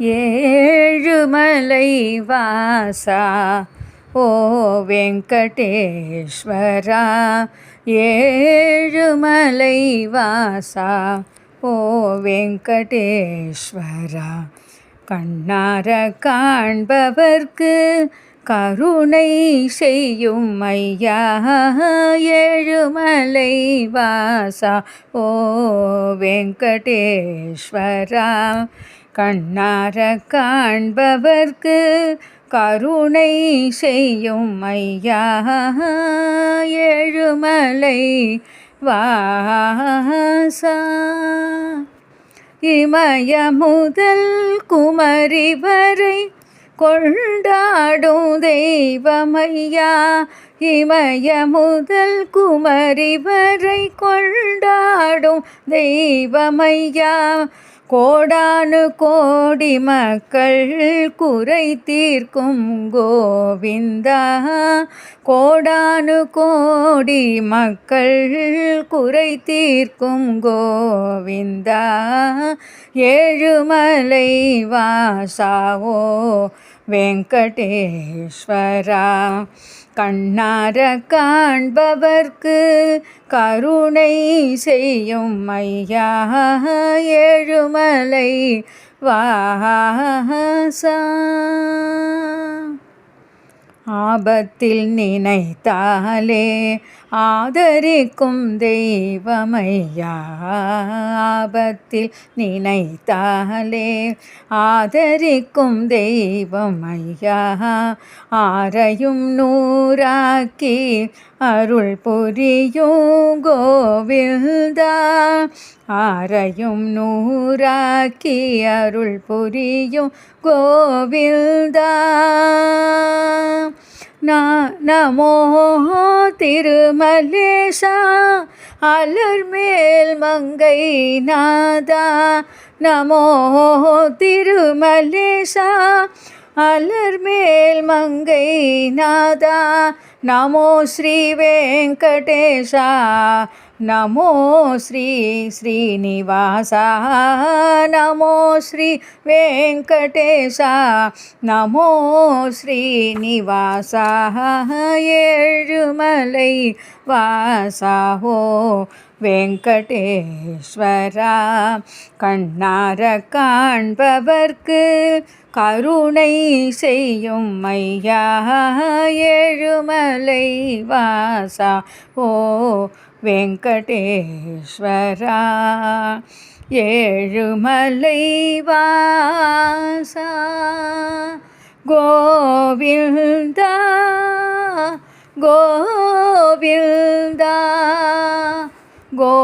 ஏழுமலை வாசா ஓ வெங்கடேஸ்வரா. ஏழுமலை வாசா ஓ வெங்கடேஸ்வரா. கண்ணார காண்பவர்க்கு கருணை செய்யும் ஐயா. ஏழுமலை வாசா ஓ வெங்கடேஸ்வரா. கண்ணார காண்பவர்க்கு கருணை செய்யும் ஐயா. ஏழுமலை வாசா. இமய முதல் குமரி வரை கொண்டாடும் தெய்வமையா. இமய முதல் குமரி வரை கொண்டாடும் தெய்வமையா. கோடானு கோடி மக்கள் குறை தீர்க்கும் கோவிந்தா. கோடானு கோடி மக்கள் குறை தீர்க்கும் கோவிந்தா. ஏழுமலை வாசாவோ வெங்கடேஸ்வரா கண்ணார காண்பவர்க்கு கருணை செய்யும் ஐயா ஏழுமலை வாசா. ஆபத்தில் நினைத்தாலே ஆதரிக்கும் தெய்வமையா? ஆபத்தில் நினைத்தாலே ஆதரிக்கும் தெய்வமையா? ஆரையும் நூறாக்கி அருள் புரியும் கோவில்தா ஆரையும் நூறாக்கி அருள் புரியும் கோவில்தா நமோ திருமலேசா அலர் மேல் மங்கை நாதா. நமோ திருமலேசா அலர் மேல் மங்கை நாதா. நமோ ஸ்ரீ வெங்கடேஷா நமோ ஸ்ரீ ஸ்ரீனிவாசா நமோ ஸ்ரீ வெங்கடேஷா நமோ ஸ்ரீனிவாசா ஏழுமலை வாசாஹோ வெங்கடேஸ்வரா. கண்ணார காண்பவர்க்கு கருணை செய்யும் ஐயா ஏழுமலை வாசா ஓ வெங்கடேஸ்வரா. ஏழுமலை வாசா கோவிந்தா கோவிந்தா கோ